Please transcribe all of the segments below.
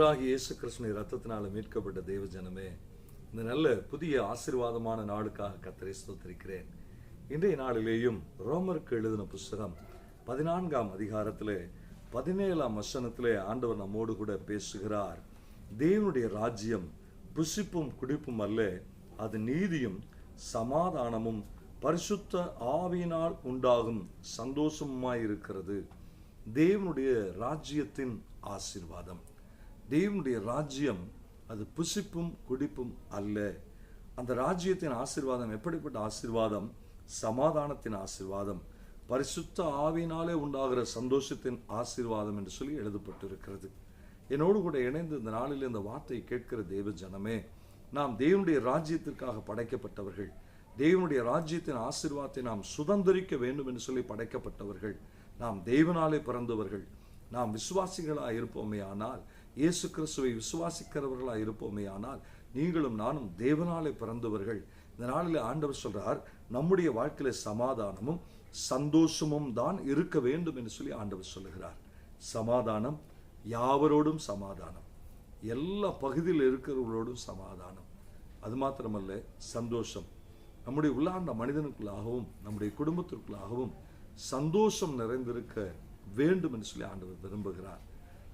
ஆண்டவராகிய இயேசு கிருஷ்ணன் ரத்தத்தினால மீட்கப்பட்ட தேவ ஜனமே இந்த நல்ல புதிய ஆசீர்வாதமான நாளுக்காக கத்தரை ஸ்தோத்திரிக்கிறேன். இன்றைய நாளிலேயும் ரோமருக்கு எழுதின புஸ்தகம் பதினான்காம் அதிகாரத்திலே பதினேழாம் வசனத்திலே ஆண்டவர் நம்மோடு கூட பேசுகிறார். தேவனுடைய ராஜ்யம் புசிப்பும் குடிப்பும் அல்ல அது நீதியும் சமாதானமும் பரிசுத்த ஆவியினால் உண்டாகும் சந்தோஷமாயிருக்கிறது தேவனுடைய ராஜ்யத்தின் ஆசீர்வாதம். தேவனுடைய ராஜ்யம் அது புசிப்பும் குடிப்பும் அல்ல. அந்த ராஜ்யத்தின் ஆசிர்வாதம் எப்படிப்பட்ட ஆசிர்வாதம்? சமாதானத்தின் ஆசீர்வாதம். பரிசுத்த ஆவினாலே உண்டாகிற சந்தோஷத்தின் ஆசிர்வாதம் என்று சொல்லி எழுதப்பட்டிருக்கிறது. என்னோடு கூட இணைந்து இந்த நாளில் இந்த வார்த்தையை கேட்கிற தேவ ஜனமே நாம் தேவனுடைய ராஜ்யத்திற்காக படைக்கப்பட்டவர்கள் தேவனுடைய ராஜ்யத்தின் ஆசிர்வாதத்தை நாம் சுதந்திரிக்க வேண்டும் என்று சொல்லி படைக்கப்பட்டவர்கள் நாம் தெய்வனாலே பிறந்தவர்கள் நாம் விசுவாசிகளாக இருப்போமே ஆனால் இயேசு கிறிஸ்துவை விசுவாசிக்கிறவர்களாக இருப்போமே ஆனால் நீங்களும் நானும் தேவனாலே பிறந்தவர்கள். இந்த நாளில் ஆண்டவர் சொல்றார் நம்முடைய வாழ்க்கையில சமாதானமும் சந்தோஷமும் தான் இருக்க வேண்டும் என்று சொல்லி ஆண்டவர் சொல்லுகிறார். சமாதானம் யாவரோடும் சமாதானம். எல்லா பகுதியில் இருக்கிறவர்களோடும் சமாதானம். அது மாத்திரமல்ல சந்தோஷம். நம்முடைய உள்ளாண்ட மனிதனுக்குள்ளாகவும் நம்முடைய குடும்பத்திற்குள்ளாகவும் சந்தோஷம் நிறைந்திருக்க வேண்டும் என்று சொல்லி ஆண்டவர் விரும்புகிறார்.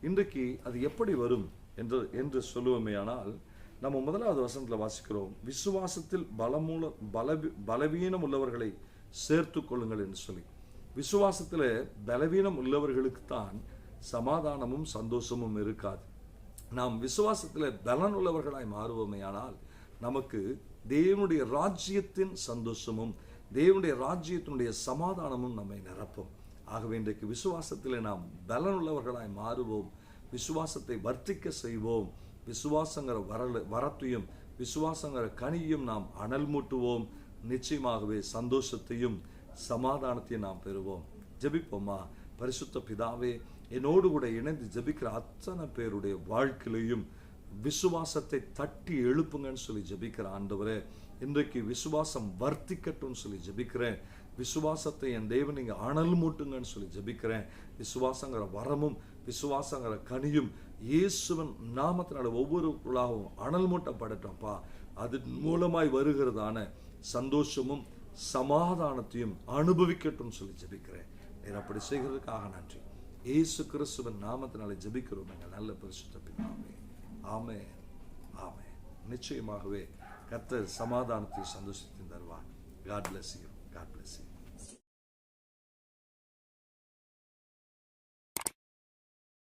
இன்றைக்கு அது எப்படி வரும் என்று என்று சொல்லுவோமேயானால் நம்ம முதலாவது வசனத்தில் வாசிக்கிறோம். விசுவாசத்தில் பலமூல பலவி பலவீனம் உள்ளவர்களை சேர்த்து கொள்ளுங்கள் என்று சொல்லி. விசுவாசத்தில் பலவீனம் உள்ளவர்களுக்கு தான் சமாதானமும் சந்தோஷமும் இருக்காது. நாம் விசுவாசத்தில் பலன் உள்ளவர்களாய் மாறுவோமே ஆனால் நமக்கு தேவனுடைய ராஜ்யத்தின் சந்தோஷமும் தேவனுடைய ராஜ்யத்தினுடைய சமாதானமும் நம்மை நிரப்பும். ஆகவே இன்றைக்கு விசுவாசத்தில் நாம் பலனுள்ளவர்களாய் மாறுவோம். விசுவாசத்தை வர்த்திக்க செய்வோம். விசுவாசங்கிற வரல வரத்தையும் விசுவாசங்கிற கனியும் நாம் அனல் மூட்டுவோம். நிச்சயமாகவே சந்தோஷத்தையும் சமாதானத்தையும் நாம் பெறுவோம். ஜெபிப்போமா? பரிசுத்த பிதாவே என்னோடு கூட இணைந்து ஜெபிக்கிற அத்தனை பேருடைய வாழ்க்கையிலையும் விசுவாசத்தை தட்டி எழுப்புங்கன்னு சொல்லி ஜெபிக்கிற ஆண்டவரே இன்றைக்கு விசுவாசம் வர்த்திக்கட்டும்னு சொல்லி ஜெபிக்கிறேன். விசுவாசத்தை என் தேவன் நீங்கள் அனல் மூட்டுங்கன்னு சொல்லி ஜெபிக்கிறேன். விசுவாசங்கிற வரமும் விசுவாசங்கிற கனியும் இயேசுவன் நாமத்தினால ஒவ்வொருக்குள்ளாகவும் அனல் மூட்டப்படட்டோம்ப்பா. அது மூலமாய் வருகிறதான சந்தோஷமும் சமாதானத்தையும் அனுபவிக்கட்டும் சொல்லி ஜெபிக்கிறேன். நீர் அப்படி செய்கிறதுக்காக நன்றி. இயேசு கிறிஸ்துவன் நாமத்தினால ஜபிக்கிறோம் எங்கள் நல்ல பரிசுத்த பிதாவே. ஆமே ஆமே நிச்சயமாகவே கர்த்தர் சமாதானத்தையும் சந்தோஷத்தையும் தருவார். God bless you God bless you